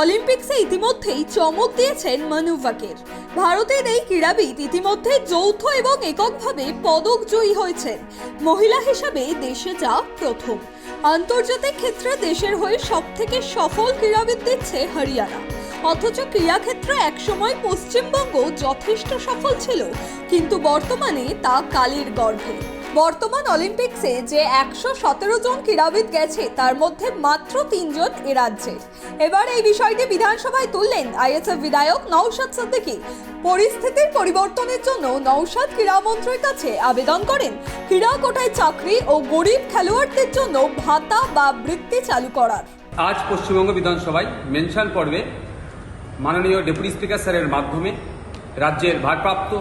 অলিম্পিক্সে ইতিমধ্যেই চমক দিয়েছেন মানু ভারতের এই ক্রীড়াবিদ ইতিমধ্যে যৌথ এবং এককভাবে পদক জয়ী হয়েছেন। মহিলা হিসাবে দেশে যা প্রথম। আন্তর্জাতিক ক্ষেত্রে দেশের হয়ে সব থেকে সফল ক্রীড়াবিদ দিচ্ছে হরিয়ানা। অথচ ক্রীড়াক্ষেত্রে একসময় পশ্চিমবঙ্গ যথেষ্ট সফল ছিল, কিন্তু বর্তমানে তা কালির গর্ভে। বর্তমান অলিম্পিক্সে যে একশো সতেরো জন ক্রীড়াবিদ গেছে, তার মধ্যে মাত্র তিনজন এ রাজ্যের এবার এই বিষয়টি বিধানসভায় তুললেন আইএসএফ বিধায়ক নৌশাদ সিদ্দিকী। পরিস্থিতির পরিবর্তনের জন্য নৌশাদ ক্রীড়ামন্ত্রীর কাছে আবেদন করেন, ক্রীড়া কোটায় চাকরি ও গরিব খেলোয়াড়দের জন্য ভাতা বা বৃত্তি চালু করার। আজ পশ্চিমবঙ্গ বিধানসভায় মেনশন পর্বে মাননীয় ডেপুটি স্পিকার স্যারের মাধ্যমে রাজ্যের ভারপ্রাপ্ত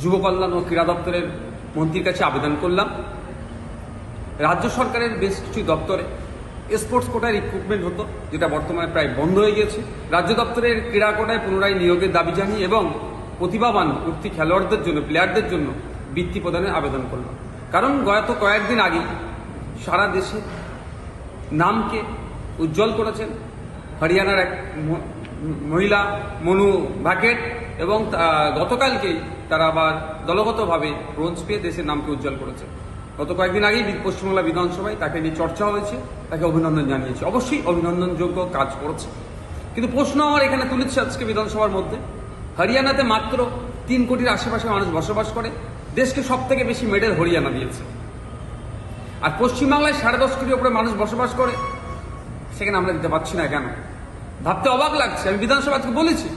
যুব কল্যাণ ও ক্রীড়া দপ্তরের মন্ত্রীর কাছে আবেদন করলাম। রাজ্য সরকারের বেশ কিছু দপ্তরে স্পোর্টস কোটায় রিক্রুটমেন্ট হতো, যেটা বর্তমানে প্রায় বন্ধ হয়ে গিয়েছে। রাজ্য দপ্তরের ক্রীড়া কোটায় পুনরায় নিয়োগের দাবি জানিয়ে এবং প্রতিভাবান উঠতি খেলোয়াড়দের জন্য প্লেয়ারদের জন্য বৃত্তি প্রদানের আবেদন করলাম। কারণ গত কয়েকদিন আগেই সারা দেশে নামকে উজ্জ্বল করেছেন হরিয়ানার এক মহিলা মনু ভাকেট এবং গতকালকেই তারা আবার দলগতভাবে ব্রোঞ্জ পেয়ে দেশের নামকে উজ্জ্বল করেছে। গত কয়েকদিন আগেই পশ্চিমবাংলা বিধানসভায় তাকে নিয়ে চর্চা হয়েছে, তাকে অভিনন্দন জানিয়েছে। অবশ্যই অভিনন্দনযোগ্য কাজ করেছে। কিন্তু প্রশ্ন আমার এখানে তুলেছে আজকে বিধানসভার মধ্যে। হরিয়ানাতে মাত্র তিন কোটির আশেপাশে মানুষ বসবাস করে, দেশকে সব থেকে বেশি মেডেল হরিয়ানা দিয়েছে। আর পশ্চিমবাংলায় সাড়ে দশ কোটির উপরে মানুষ বসবাস করে, সেখানে আমরা দিতে পারছি না কেন? ভাবতে অবাক লাগছে। আমি বিধানসভাকে বলেছি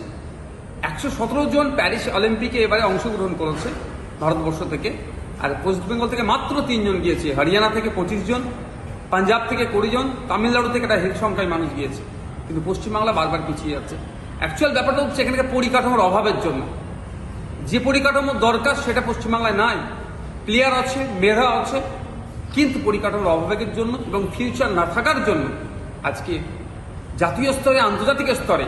একশো সতেরো জন প্যারিস অলিম্পিকে এবারে অংশগ্রহণ করেছে ভারতবর্ষ থেকে। আর ওয়েস্ট বেঙ্গল থেকে মাত্র তিনজন গিয়েছে। হরিয়ানা থেকে পঁচিশ জন, পাঞ্জাব থেকে কুড়ি জন, তামিলনাড়ু থেকে একটা হিট সংখ্যায় মানুষ গিয়েছে। কিন্তু পশ্চিমবাংলা বারবার পিছিয়ে যাচ্ছে। অ্যাকচুয়াল ব্যাপারটা হচ্ছে এখানকার পরিকাঠামোর অভাবের জন্য। যে পরিকাঠামোর দরকার সেটা পশ্চিমবাংলায় নাই। প্লেয়ার আছে, মেধা আছে, কিন্তু পরিকাঠামোর অভাবের জন্য এবং ফিউচার না থাকার জন্য আজকে জাতীয় স্তরে, আন্তর্জাতিক স্তরে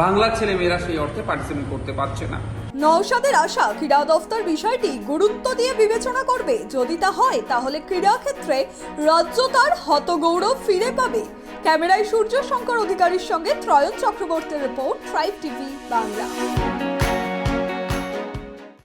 বাংলার ছেলে মেয়েরা সেই অর্থে পার্টিসিপেট করতে পারছে না। নৌসাদের আশা ক্রীড়া দফতর বিষয়টি গুরুত্ব দিয়ে বিবেচনা করবে। যদি তা হয়, তাহলে ক্রীড়া ক্ষেত্রে রাজ্য তার হতগৌরব ফিরে পাবে। ক্যামেরায় সূর্য শঙ্কর অধিকারীর সঙ্গে ত্রয়ন চক্রবর্তীর রিপোর্ট ট্রাইব টিভি বাংলা।